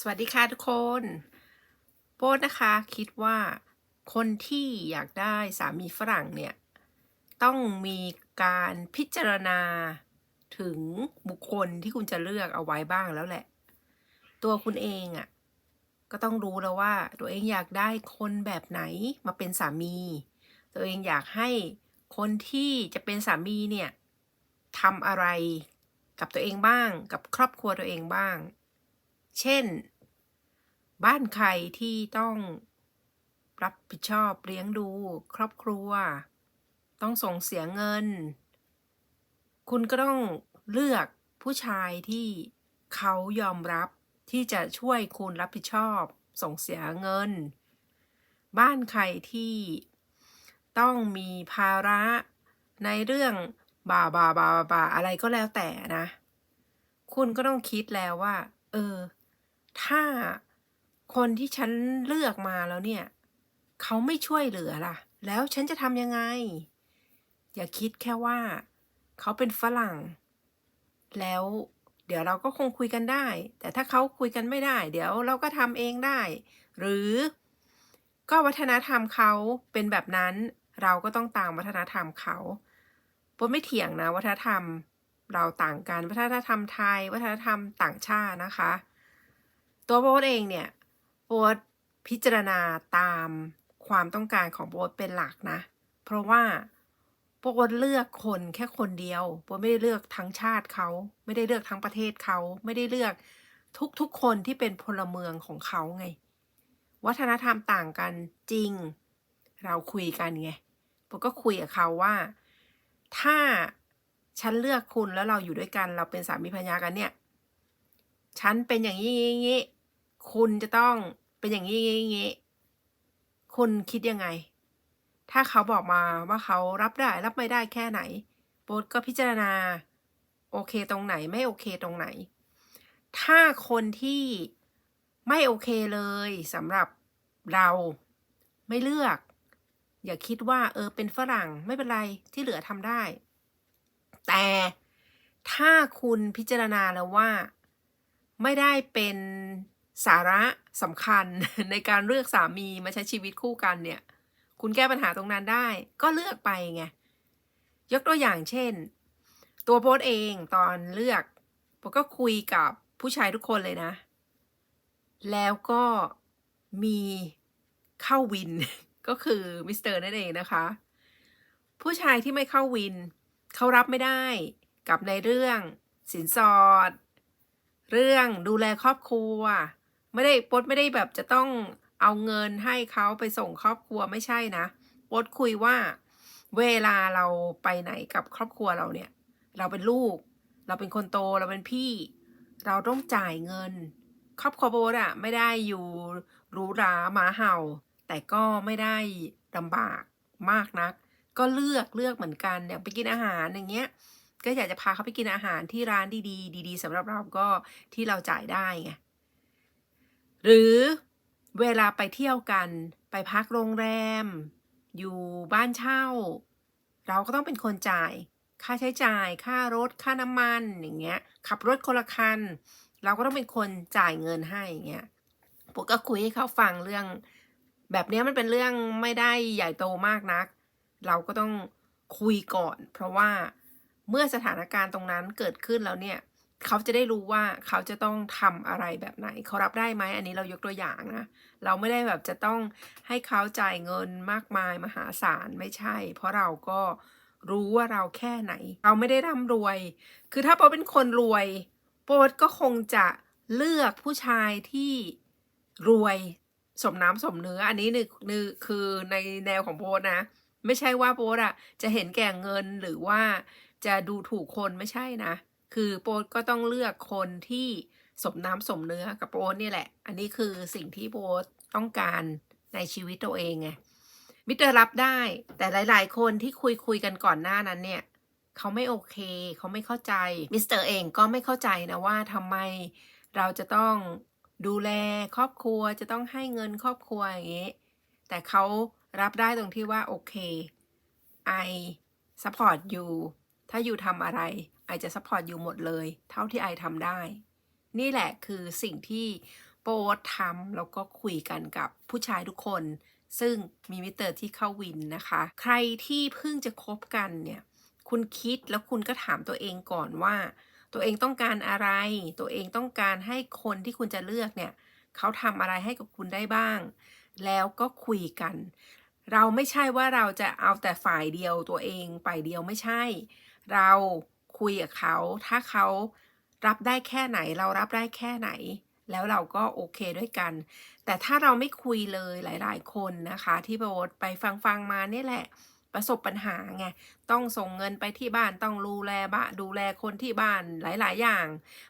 สวัสดีค่ะทุกคนโป๊ดนะคะคิดว่าคนที่อยากได้สามีฝรั่งเนี่ย ต้องมีการพิจารณาถึงบุคคลที่คุณจะเลือกเอาไว้บ้างแล้วแหละ ตัวคุณเองอะ่ะ ก็ต้องรู้แล้วว่า ตัวเองอยากได้คนแบบไหนมาเป็นสามี ตัวเองอยากให้คนที่จะเป็นสามีเนี่ยทำอะไรกับตัวเองบ้างกับครอบครัวตัวเองบ้าง เช่น บ้านใครที่ต้องรับผิดชอบเลี้ยงดูครอบครัว ต้องส่งเสียเงิน คุณก็ต้องเลือกผู้ชายที่เขายอมรับที่จะช่วยคุณรับผิดชอบ ส่งเสียเงิน บ้านใครที่ต้องมีภาระในเรื่องบาบาบาบาอะไรก็แล้วแต่นะ คุณก็ต้องคิดแล้วว่า เออ ถ้าคนที่ฉันเลือกมาแล้วเนี่ย เขาไม่ช่วยเหลือล่ะ แล้วฉันจะทำยังไง อย่าคิดแค่ว่า เขาเป็นฝรั่ง แล้วเดี๋ยวเราก็คงคุยกันได้ แต่ถ้าเขาคุยกันไม่ได้ เดี๋ยวเราก็ทำเองได้ หรือก็วัฒนธรรมเขาเป็นแบบนั้น เราก็ต้องตามวัฒนธรรมเขาปนไม่เถียงนะวัฒนธรรม เราต่างกันวัฒนธรรมไทย วัฒนธรรมต่างชาตินะคะ ตัวโบ๊ทเองเนี่ยโบ๊ทพิจารณาตามความต้องการของโบ๊ทเป็นหลักนะ เพราะว่าโบ๊ทเลือกคนแค่คนเดียวโบ๊ทไม่ได้เลือกทั้งชาติเขา ไม่ได้เลือกทั้งประเทศเขาไม่ได้เลือกทุกๆคนที่เป็นพลเมืองของเขาไง วัฒนธรรมต่างกันจริง เราคุยกันไงโบ๊ทก็คุยกับเขาว่า ถ้าฉันเลือกคุณแล้วเราอยู่ด้วยกัน เราเป็นสามีภรรยากันเนี่ย ฉันเป็นอย่างนี้อย่างนี้ คุณจะต้องเป็นอย่างนี้อย่างนี้คุณคิดยังไง ถ้าเขาบอกมาว่าเขารับได้รับไม่ได้แค่ไหน โบทก็พิจารณา โอเคตรงไหนไม่โอเคตรงไหน ถ้าคนที่ไม่โอเคเลยสำหรับเราไม่เลือก อย่าคิดว่า เออเป็นฝรั่งไม่เป็นไรที่เหลือทำได้ แต่ถ้าคุณพิจารณาแล้วว่า ไม่ได้เป็น สาระสำคัญในการเลือกสามีมาใช้ชีวิตคู่กันเนี่ย คุณแก้ปัญหาตรงนั้นได้ ก็เลือกไปไง ยกตัวอย่างเช่น ตัวโพสเองตอนเลือกโพสก็คุยกับผู้ชายทุกคนเลยนะ แล้วก็มีเข้าวิน ก็คือมิสเตอร์นั่นเองนะคะ ผู้ชายที่ไม่เข้าวิน เขารับไม่ได้กับในเรื่องสินสอด เรื่องดูแลครอบครัว ไม่ได้ปดไม่ได้แบบจะต้องเอาเงินให้เขาไปส่งครอบครัวไม่ใช่นะปดคุยว่าเวลาเราไปไหนกับครอบครัวเราเนี่ย เราเป็นลูก เราเป็นคนโตเราเป็นพี่ เราต้องจ่ายเงิน ครอบครัวโบดอะไม่ได้อยู่หรูหราหมาเห่า แต่ก็ไม่ได้ลำบากมากนัก ก็เลือกเลือกเหมือนกันอย่างไปกินอาหารอย่างเงี้ยก็อยากจะพาเขาไปกินอาหารที่ร้านดีๆ ดีๆสำหรับเราก็ที่เราจ่ายได้ไง หรือเวลาไปเที่ยวกันไปพักโรงแรม อยู่บ้านเช่า เราก็ต้องเป็นคนจ่าย ค่าใช้จ่าย ค่ารถค่าน้ำมันอย่างเงี้ยขับรถคนละคัน เราก็ต้องเป็นคนจ่ายเงินให้อย่างเงี้ยผมก็คุยให้เขาฟังเรื่อง แบบนี้มันเป็นเรื่องไม่ได้ใหญ่โตมากนัก เราก็ต้องคุยก่อน เพราะว่าเมื่อสถานการณ์ตรงนั้นเกิดขึ้นแล้วเนี่ย เขาจะได้รู้ว่าเขาจะต้องทำอะไรแบบไหน เขารับได้ไหมอันนี้เรายกตัวอย่างนะ เราไม่ได้แบบจะต้องให้เขาจ่ายเงินมากมายมหาศาลไม่ใช่ เพราะเราก็รู้ว่าเราแค่ไหน เราไม่ได้ร่ำรวย คือถ้าโปเป็นคนรวย โป๊ก็คงจะเลือกผู้ชายที่รวยสมน้ำสมเนื้อ อันนี้นี่นี่คือในแนวของโป๊นะ ไม่ใช่ว่าโป๊อะจะเห็นแก่เงินหรือว่าจะดูถูกคนไม่ใช่นะ คือโป๊ก็ต้องเลือกคนที่สมน้ำสมเนื้อกับโป๊นี่แหละ อันนี้คือสิ่งที่โป๊ต้องการในชีวิตตัวเองไงมิเตอร์รับได้ แต่หลาย ๆ คนที่คุยคุยกันก่อนหน้านั้นเนี่ยเขาไม่โอเคเขาไม่เข้าใจมิสเตอร์เองก็ไม่เข้าใจนะว่าทำไมเราจะต้องดูแลครอบครัวจะต้องให้เงินครอบครัวอย่างนี้ แต่เขารับได้ตรงที่ว่าโอเค I support you ถ้าอยู่ทำอะไร ไอจะ support อยู่หมดเลย เท่าที่ไอทำได้ นี่แหละคือสิ่งที่โป๊ตทำแล้วก็คุยกันกับผู้ชายทุกคน ซึ่งมีมิเตอร์ที่เข้าวินนะคะ ใครที่เพิ่งจะคบกันเนี่ย คุณคิดแล้วคุณก็ถามตัวเองก่อนว่า ตัวเองต้องการอะไร ตัวเองต้องการให้คนที่คุณจะเลือกเนี่ยเขาทำอะไรให้กับคุณได้บ้าง แล้วก็คุยกัน เราไม่ใช่ว่าเราจะเอาแต่ฝ่ายเดียวตัวเองฝ่ายเดียวไม่ใช่ เรา คุยกับเขา ถ้าเขารับได้แค่ไหนเรารับได้แค่ไหน แล้วเราก็โอเคด้วยกัน แต่ถ้าเราไม่คุยเลยหลาย ๆ คนนะคะ ที่โบทไปฟังฟังๆมานี่แหละ ประสบปัญหาไงต้องส่งเงินไปที่บ้านต้องดูแลบ้านดูแลคนที่บ้านหลาย ๆ อย่าง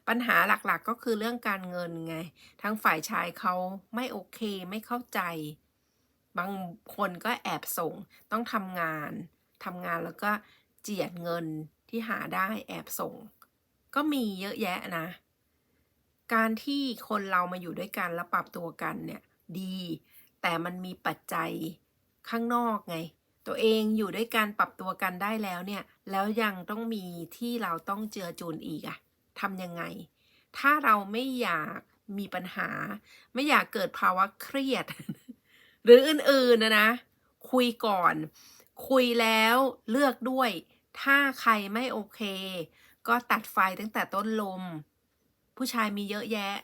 ปัญหาหลักๆ ก็คือเรื่องการเงินไง ทั้งฝ่ายชายเขาไม่โอเคไม่เข้าใจ บางคนก็แอบส่งต้องทำงานทำงานแล้วก็เจียดเงิน ที่หาได้แอบส่ง ก็มีเยอะแยะนะ การที่คนเรามาอยู่ด้วยกันแล้วปรับตัวกันเนี่ยดี แต่มันมีปัจจัยข้างนอกไง ตัวเองอยู่ด้วยกันปรับตัวกันได้แล้วเนี่ย แล้วยังต้องมีที่เราต้องเจือจูนอีกอะทำยังไง ถ้าเราไม่อยากมีปัญหา ไม่อยากเกิดภาวะเครียด หรืออื่นๆนะนะ คุยก่อน คุยแล้วเลือกด้วย ถ้าใครไม่โอเค ก็ตัดไฟตั้งแต่ต้นลม ผู้ชายมีเยอะแยะ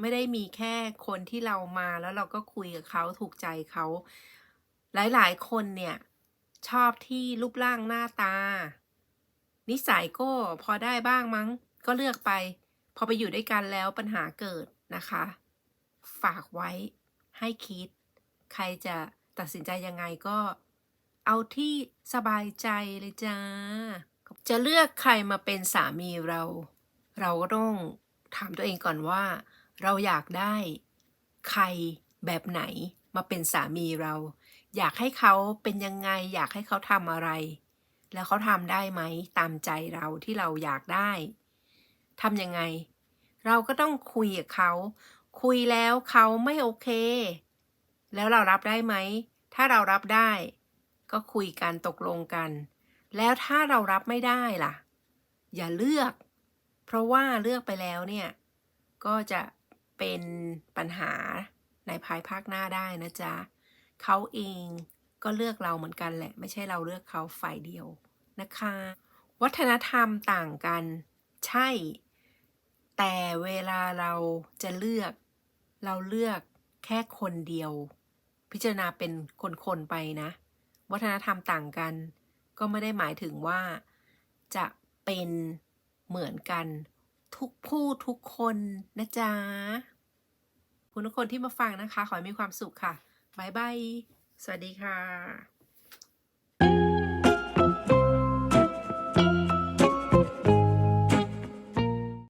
ไม่ได้มีแค่คนที่เรามาแล้วเราก็คุยกับเขาถูกใจเขา หลายๆ คนเนี่ย ชอบที่รูปร่างหน้าตา นิสัยก็พอได้บ้างมั้ง ก็เลือกไป พอไปอยู่ด้วยกันแล้วปัญหาเกิดนะคะ ฝากไว้ให้คิด ใครจะตัดสินใจยังไงก็ เอาที่สบายใจเลยจ้า จะเลือกใครมาเป็นสามีเรา เราก็ต้องถามตัวเองก่อนว่า เราอยากได้ใครแบบไหนมาเป็นสามีเรา อยากให้เขาเป็นยังไง อยากให้เขาทำอะไร แล้วเขาทำได้ไหมตามใจเราที่เราอยากได้ทำยังไง เราก็ต้องคุยกับเขา คุยแล้วเขาไม่โอเค แล้วเรารับได้ไหม ถ้าเรารับได้ ก็คุยกันตกลงกัน แล้วถ้าเรารับไม่ได้ล่ะ อย่าเลือก เพราะว่าเลือกไปแล้วเนี่ย ก็จะเป็นปัญหาในภายภาคหน้าได้นะจ๊ะเขาเองก็เลือกเราเหมือนกันแหละ ไม่ใช่เราเลือกเขาฝ่ายเดียวนะคะ วัฒนธรรมต่างกัน ใช่ แต่เวลาเราจะเลือก เราเลือกแค่คนเดียว พิจารณาเป็นคนๆไปนะ วัฒนธรรมต่างกัน ก็ไม่ได้หมายถึงว่าจะเป็นเหมือนกันทุกผู้ทุกคนนะจ๊ะคุณทุกคนที่มาฟังนะคะ ขอให้มีความสุขค่ะบ๊ายบายสวัสดีค่ะ